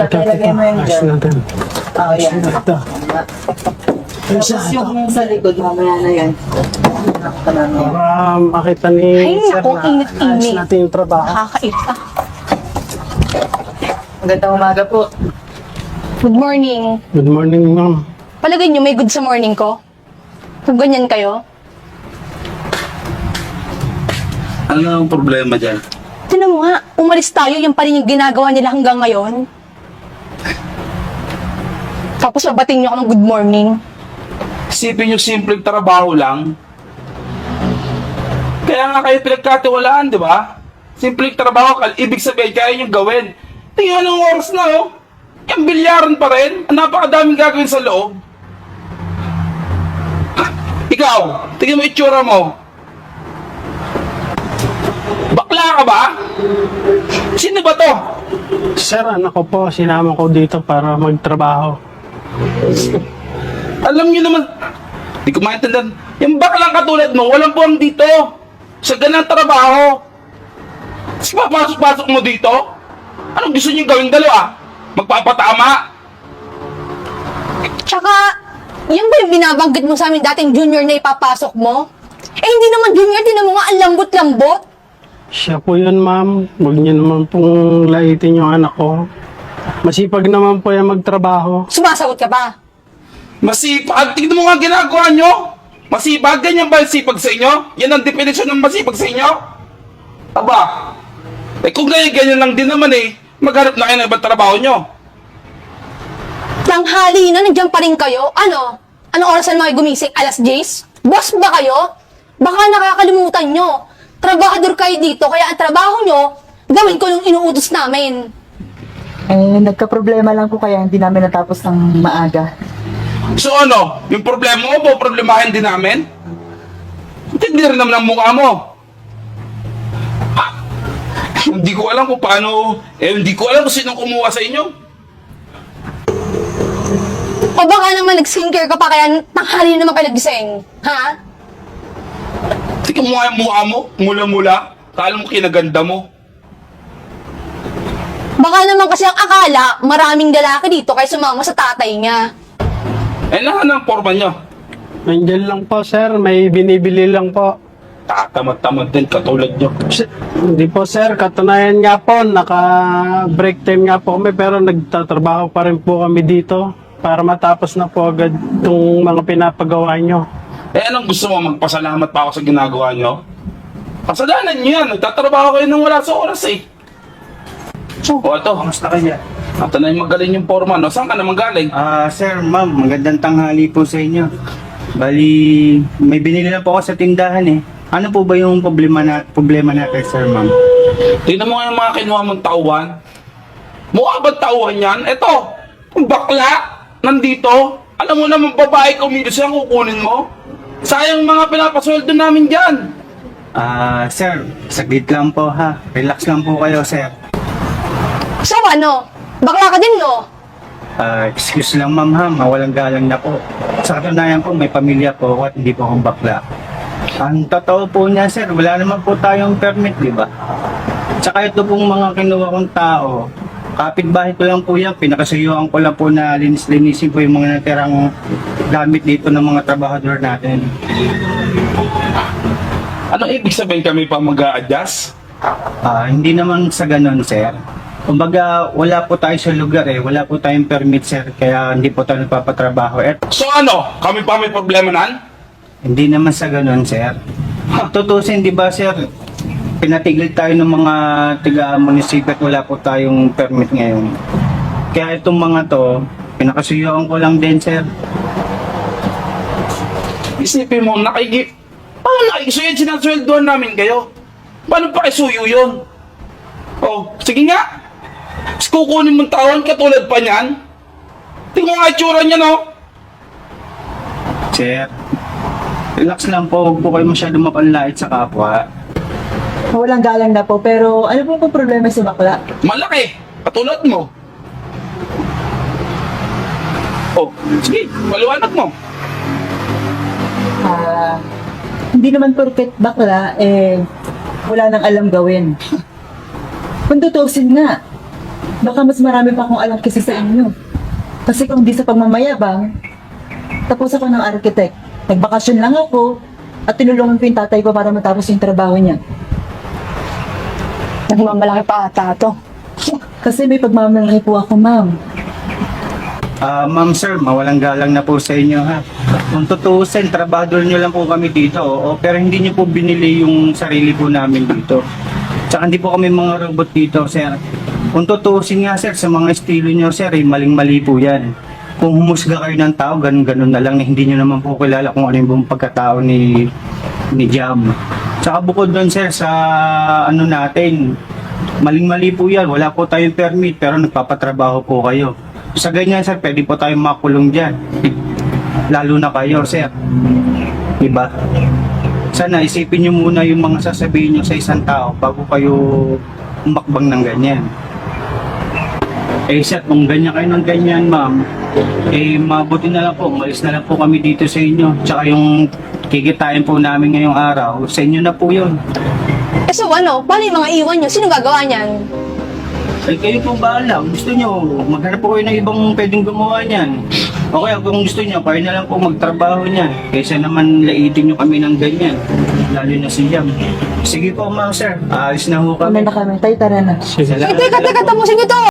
Ilagay mo yung Ayos dyan. natin. Oh, yan. Ito. Tapos yung sa likod, mamaya na yan. Para makita ni Ay, Sir naku, na init-init. ayos natin yung trabaho. Nakakaita. Magandang umaga po. Good morning. Good morning, ma'am. Palagay nyo may good sa morning ko? Kung ganyan kayo? Ano ang problema dyan? Tinan mo nga, umalis tayo, yung pa rin yung ginagawa nila hanggang ngayon. Tapos babating nyo ako ng good morning. Isipin yung simpleng trabaho lang. Kaya nga kayo pinagkatiwalaan, di ba? Simpleng trabaho, kal- ibig sabihin, kaya nyo gawin. Tingnan ang oras na, oh. Yung bilyaran pa rin. Ang napakadaming gagawin sa loob. Ha, Ikaw, tingnan mo itsura mo. Bakla ka ba? Sino ba to? Sir, anak ko po, sinama ko dito para magtrabaho. Alam niyo naman, di ko maintindihan, yung baklang katulad mo, walang buwang dito. Sa ganang trabaho. Tapos papasok-pasok mo dito? Anong gusto niyo gawin dalawa? Magpapatama? Tsaka, yan ba yung binabanggit mo sa amin dating junior na ipapasok mo? Eh, hindi naman junior, tinan mo nga ang lambot-lambot. Siya po yun, ma'am. Huwag niyo naman pong laitin yung anak ko. Masipag naman po yan magtrabaho. Sumasagot ka ba? Masipag? Tignan mo nga ginagawa nyo. Masipag? Ganyan ba yung sipag sa inyo? Yan ang definisyon ng masipag sa inyo? Aba, eh kung ganyan-ganyan lang din naman eh, maghanap na kayo ng ibang trabaho nyo. Tanghali na, nandiyan pa rin kayo. Ano? Anong oras na mga gumising? Alas 10? Boss ba kayo? Baka nakakalimutan nyo. Trabahador kayo dito, kaya ang trabaho nyo, gawin ko yung inuutos namin. Eh, nagka-problema lang po kaya hindi namin natapos ng maaga. So ano, yung problema mo po, problemahin din namin? Hindi rin naman ang mukha mo. Ah, hindi ko alam kung paano, eh hindi ko alam kung sinong kumuha sa inyo. O baka naman nag-skincare ka pa kaya tanghali na naman kayo nagising. Ha? Tingnan mo nga yung mukha mo, mula-mula. Kala mo kinaganda mo. Baka naman kasi ang akala, maraming lalaki dito kaya sumama sa tatay niya. Eh lahat ng forma nyo. Nandiyan lang po, sir. May binibili lang po. Tatamad-tamad din katulad nyo. Si- Hindi po, sir. Katunayan nga po, naka-break time nga po kami pero nagtatrabaho pa rin po kami dito para matapos na po agad itong mga pinapagawa nyo. Eh anong gusto mo, magpasalamat pa ako sa ginagawa nyo? Kasalanan nyo yan, nagtatrabaho kayo nang wala sa oras eh. O ito, Kamusta ka dyan? ito na yung magaling yung forma, no? Saan ka naman galing? Ah, sir, ma'am, magandang tanghali po sa inyo. Bali, may binili na po ako sa tindahan eh. Ano po ba yung problema na problema natin, sir, ma'am? Tingnan mo nga yung mga kinuha mong tauhan. Mukha ba tauhan yan? Ito, yung bakla, nandito. Alam mo naman babae kumilos yan, kukunin mo. Sayang mga pinapasweldo namin dyan. Ah, sir, saglit lang po ha. Relax lang po kayo, sir. So ano? Bakla ka din, no? Ah, excuse lang, ma'am ha. Mawalang galang na po. Sa katunayan po, may pamilya po ako at hindi po akong bakla. Ang totoo po niya, sir, wala naman po tayong permit, di ba? Tsaka ito pong mga kinuha kong tao, kapitbahay ko lang po yan, pinakasuyuan ko lang po na linis-linisin po yung mga natirang gamit dito ng mga trabahador natin. Ano ibig sabihin kami pa mag-a-adjust? Ah, hindi naman sa ganun, sir. Kumbaga, wala po tayo sa lugar eh, wala po tayong permit, sir, kaya hindi po tayo nagpapatrabaho. At So ano, kami pa may problema nan? Hindi naman sa ganun, sir. Tutusin, di ba, sir? Pinatigil tayo ng mga tiga-munisipyo at wala po tayong permit ngayon. Kaya itong mga to, pinakasuyuan ko lang din, sir. Isipin mo, nakiki... Paano nakikisuyo? Sinasweldoan namin kayo. Paano pa isuyo yun? Oh, sige nga. Tapos kukunin mong tawon katulad pa niyan. Tingnan nga itsura niya, no? Sir, relax lang po. Huwag po kayo masyado mapanlait sa kapwa. Walang galang na po, pero ano po po problema sa bakla? Malaki. Katulad mo. Oh, sige, paliwanag mo. Ah, hindi naman porket bakla, eh, wala nang alam gawin. Kung tutusin nga, Baka mas marami pa akong alam kasi sa inyo. Kasi kung di sa pagmamayabang, tapos ako ng architect. Nagbakasyon lang ako at tinulungan ko yung tatay ko para matapos yung trabaho niya. Nagmamalaki pa ata to. Kasi may pagmamalaki po ako, ma'am. Ah, ma'am sir, mawalang galang na po sa inyo ha. Kung tutuusin, trabador nyo lang po kami dito, oo, pero hindi nyo po binili yung sarili po namin dito. Tsaka hindi po kami mga robot dito, sir. Kung tutuusin nga sir, sa mga estilo nyo sir, eh, maling-mali po yan. Kung humusga kayo ng tao, ganun-ganun na lang, na hindi nyo naman po kilala kung ano yung pagkatao ni, ni Jam. Tsaka bukod doon sir, sa ano natin, maling-mali po yan, wala po tayong permit, pero nagpapatrabaho po kayo. Sa ganyan sir, pwede po tayong makulong dyan. Lalo na kayo sir. Diba? Sana isipin nyo muna yung mga sasabihin nyo sa isang tao bago kayo umakbang ng ganyan. Eh sir, kung ganyan kayo ng ganyan ma'am, eh mabuti na lang po, umalis na lang po kami dito sa inyo. Tsaka yung kikitain po namin ngayong araw, sa inyo na po yun. Eh so ano, paano yung mga iwan nyo? Sino gagawa niyan? Ay kayo po bahala. Kung gusto nyo, maghanap po kayo ng ibang pwedeng gumawa niyan. O kaya kung gusto nyo, kayo na lang po magtrabaho niyan. Kaysa naman laitin nyo kami ng ganyan. Lalo na si Jam. Sige po ma'am sir, aalis na ho Kami kami. na kami. Tay, tara na. Sige. Eh, teka, teka, tapusin nyo to!